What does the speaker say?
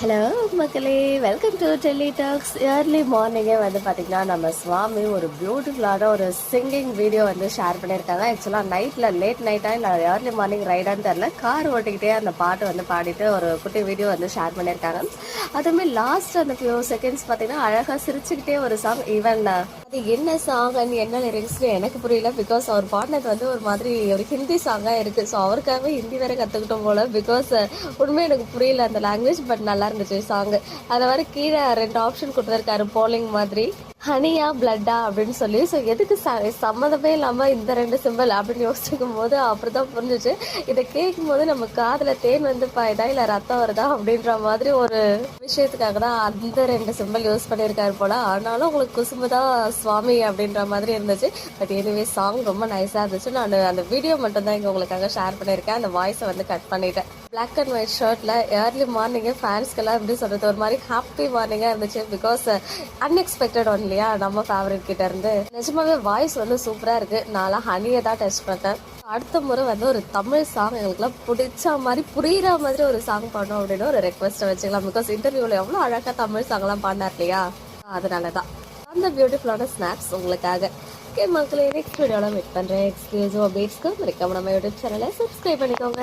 Hello மக்களே. Welcome to Delhi talks early மார்னிங்கே வந்து பார்த்தீங்கன்னா நம்ம சுவாமி ஒரு பியூட்டிஃபுல்லான ஒரு சிங்கிங் வீடியோ வந்து ஷேர் பண்ணியிருக்காங்க. ஆக்சுவலாக நைட்டில் லேட் நைட்டாக இல்லை ஏர்லி மார்னிங் ரைடான்னு தெரில கார் ஓட்டிக்கிட்டே அந்த பாட்டு வந்து பாடிட்டு ஒரு குட்டி வீடியோ வந்து ஷேர் பண்ணியிருக்காங்க. அதுவுமே லாஸ்ட் அந்த ஃபியூ செகண்ட்ஸ் பார்த்தீங்கன்னா அழகாக சிரிச்சுக்கிட்டே ஒரு சாங் ஈவன் அது என்ன சாங் என்ன லிரிக்ஸ்னு எனக்கு புரியல பிகாஸ் அவர் பாடினது வந்து ஒரு மாதிரி ஒரு ஹிந்தி சாங்காக இருக்குது ஸோ அவருக்காகவே ஹிந்தி வேற கற்றுக்கிட்டோம் போல பிகாஸ் உண்மை எனக்கு புரியல அந்த லாங்குவேஜ் பட் நல்லா இருந்துச்சு சாங் அதை வர கீழே ரெண்டு ஆப்ஷன் கொடுத்துருக்காரு போலிங் மாதிரி. ஹனியா பிளட்டா அப்படின்னு சொல்லி. ஸோ எதுக்கு ச- சம்மதமே இல்லாமல் இந்த ரெண்டு சிம்பிள் அப்படின்னு யோசிச்சுக்கும் போது அப்புறம் தான் புரிஞ்சிச்சு. இதை கேட்கும் போது நம்ம காதில் தேன் வந்து பாயுதா இல்லை ரத்தம் வருதா அப்படின்ற மாதிரி ஒரு விஷயத்துக்காக தான் அந்த ரெண்டு சிம்பிள் யூஸ் பண்ணியிருக்காரு போல. ஆனாலும் உங்களுக்கு குசும்புதா சுவாமி அப்படின்ற மாதிரி இருந்துச்சு. பட் எனிவே சாங் ரொம்ப நைஸாக இருந்துச்சு. நான் அந்த வீடியோ மட்டும் தான் இங்கே உங்களுக்காக ஷேர் பண்ணியிருக்கேன். அந்த வாய்ஸை வந்து கட் பண்ணிட்டேன். பிளாக் அண்ட் ஒயிட் ஷர்ட்டில் ஏர்லி மார்னிங்கே ஃபேன்ஸ்க்கெல்லாம் எப்படி சொல்கிறது ஒரு மாதிரி ஹாப்பி மார்னிங்காக இருந்துச்சு. பிகாஸ் அன்எக்ஸ்பெக்டட் ஒன்லி இல்லையா நம்ம ஃபேவரட் கிட்ட இருந்து. நிஜமாவே வாய்ஸ் வந்து சூப்பராக இருக்குது நான்லாம் ஹனியை தான் டெஸ்ட் பண்ணேன். அடுத்த முறை வந்து ஒரு தமிழ் சாங் எங்களுக்குலாம் பிடிச்ச மாதிரி புரியுற மாதிரி ஒரு சாங் பண்ணோம் அப்படின்னு ஒரு ரெக்வஸ்ட்டை வச்சுக்கலாம். பிகாஸ் இன்டர்வியூவில் எவ்வளோ அழகாக தமிழ் சாங்லாம் பண்ணார் இல்லையா? அதனால தான் அந்த பியூட்டிஃபுல்லான ஸ்நாக்ஸ் உங்களுக்காக. ஓகே மக்களே நெக்ஸ்ட் வீடியோவில் மீட் பண்ணுறேன் எக்ஸ்க்ளூசிவ் அப்டேட்ஸ்க்கு மறக்காம நம்ம யூடியூப் சேனலை சப்ஸ்கிரைப் பண்ணிக்கோங்க.